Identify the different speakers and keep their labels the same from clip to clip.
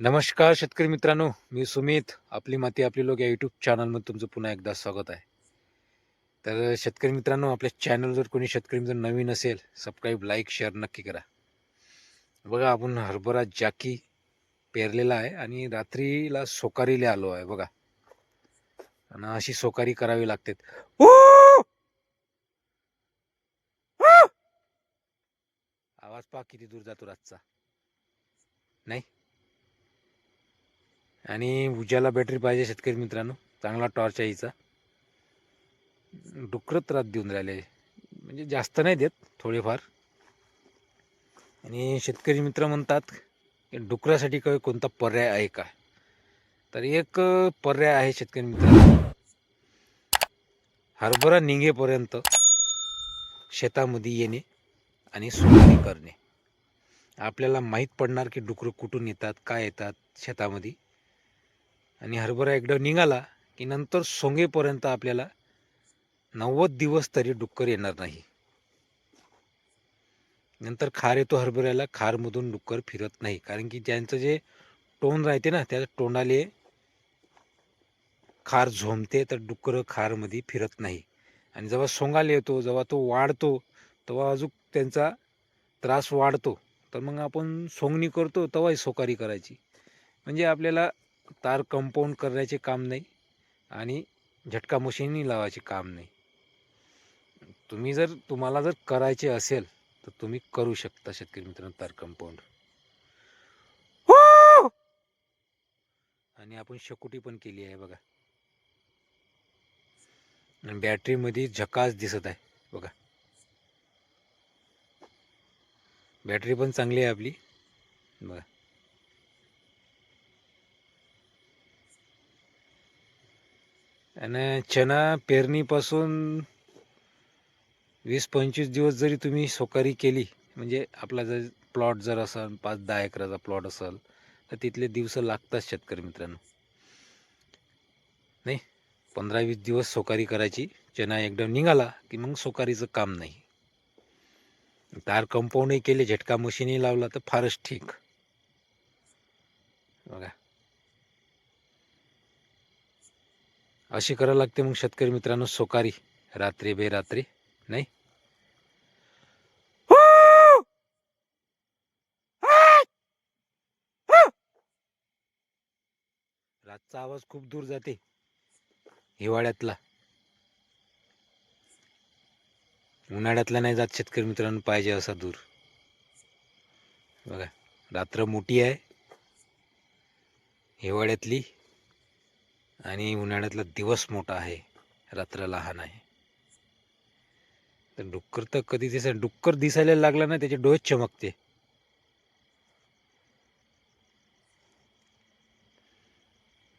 Speaker 1: नमस्कार शेतकरी मित्रांनो मी सुमित. आपली माती आपली लोक या यूट्यूब चॅनलमध्ये तुमचं पुन्हा एकदा स्वागत आहे. तर शेतकरी मित्रांनो आपल्या चॅनल जर कोणी शेतकरी मित्र नवीन असेल सबस्क्राईब लाईक शेअर नक्की करा. बघा आपण हरभरा जाकी पेरलेला आहे आणि रात्रीला सोकारीला आलो आहे बघा. आणि अशी सोकारी करावी लागते आवाज पहा किती दूर जातो रातचा. नाही? आणि उज्याला बॅटरी पाहिजे शेतकरी मित्रांनो. चांगला टॉर्च आहे हिचा. डुकरं त्रास देऊन राहिले. म्हणजे जास्त नाही देत थोडेफार. आणि शेतकरी मित्र म्हणतात की डुकरासाठी काही कोणता पर्याय आहे का? तर एक पर्याय आहे शेतकरी मित्रांनो. हरभरा निघेपर्यंत शेतामध्ये येणे आणि सुकणी करणे. आपल्याला माहीत पडणार की डुकरं कुठून येतात काय येतात शेतामध्ये. आणि हरभरा एकदा निघाला की नंतर सोंगेपर्यंत आपल्याला नव्वद दिवस तरी डुक्कर येणार नाही. नंतर खार येतो हरभऱ्याला खारमधून डुक्कर फिरत नाही. कारण की ज्यांचं जे तोंड राहते ना त्या टोंडाले खार झोंबते तर डुक्कर खारमध्ये फिरत नाही. आणि जेव्हा सोंगाला येतो जेव्हा तो वाढतो तेव्हा अजून त्यांचा त्रास वाढतो. तर मग आपण सोंगणी करतो तेव्हाही सोकारी करायची. म्हणजे आपल्याला तार कंपाऊंड करण्याचे काम नाही आणि झटका मशीनही लावायचे काम नाही. तुम्ही जर तुम्हाला जर करायचे असेल तर तुम्ही करू शकता शेतकरी मित्रांनो तार कंपाऊंड. आणि आपण शकुटी पण केली आहे बघा. आणि बॅटरीमध्ये झकास दिसत आहे बघा. बॅटरी पण चांगली आहे आपली. बघा. आणि चना पेरणीपासून वीस पंचवीस दिवस जरी तुम्ही सोकारी केली म्हणजे आपला जर प्लॉट जर असेल पाच दहा एकराचा प्लॉट असेल तर तिथले दिवस लागतात शेतकरी मित्रांनो. नाही पंधरा वीस दिवस सोकारी करायची चना एकदम निघाला की मग सोकारीचं काम नाही. तार कंपाऊंडही केले झटका मशीनही लावला तर फारच ठीक. बघा. अशी करावं लागते मग शेतकरी मित्रांनो सोकारी. रात्री बेरात्री नाही? रातचा आवाज खूप दूर जाते हिवाळ्यातला. उन्हाळ्यातला नाही जात शेतकरी मित्रांनो पाहिजे असा दूर. बघा रात्र मोठी आहे. हिवाळ्यातली आणि उन्हाळ्यातला दिवस मोठा आहे रात्र लहान आहे तर डुक्कर तर कधी दिसा डुक्कर दिसायला लागला ना त्याचे डोळे चमकते.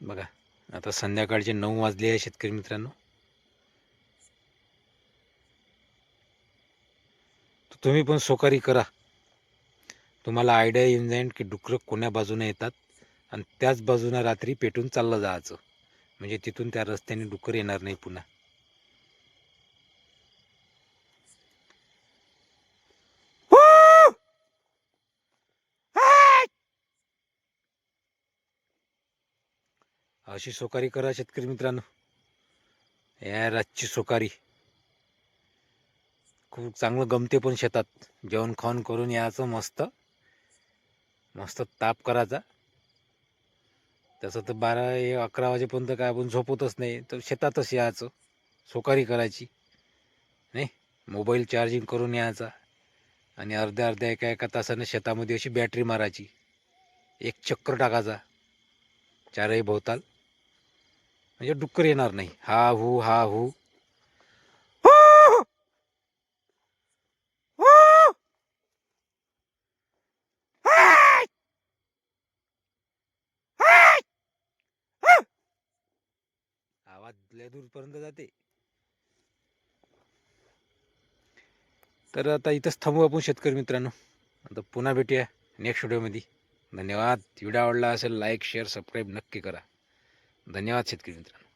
Speaker 1: बघा आता संध्याकाळचे नऊ वाजले आहे शेतकरी मित्रांनो. तर तुम्ही पण सोकारी करा. तुम्हाला आयडिया येऊन जाईल की डुकरं कोण्या बाजूने येतात आणि त्याच बाजूने रात्री पेटून चाललं जायचं. म्हणजे तिथून त्या रस्त्याने डुकर येणार नाही पुन्हा. अशी सोकारी करा शेतकरी मित्रांनो. या रातची सोकारी. खूप चांगलं गमते पण शेतात. जेवण खाऊन करून यायचं मस्त. मस्त ताप करायचा तसं तर बारा अकरा वाजेपर्यंत काय आपण झोपतच नाही. तर शेतातच यायचं. सोकारी करायची. नाही? मोबाईल चार्जिंग करून यायचा. आणि अर्ध्या अर्ध्या एका एका तासाने शेतामध्ये अशी बॅटरी मारायची. एक चक्कर टाकायचा. चारही भोवताल. म्हणजे डुक्कर येणार नाही. हा हू हा हू आवाज लय दूरपर्यंत जाते. तर आता इथंच थांबू आपण शेतकरी मित्रांनो. आता पुन्हा भेटूया नेक्स्ट व्हिडिओमध्ये धन्यवाद. व्हिडिओ आवडला असेल लाईक शेअर सबस्क्राईब नक्की करा. धन्यवाद शेतकरी मित्रांनो.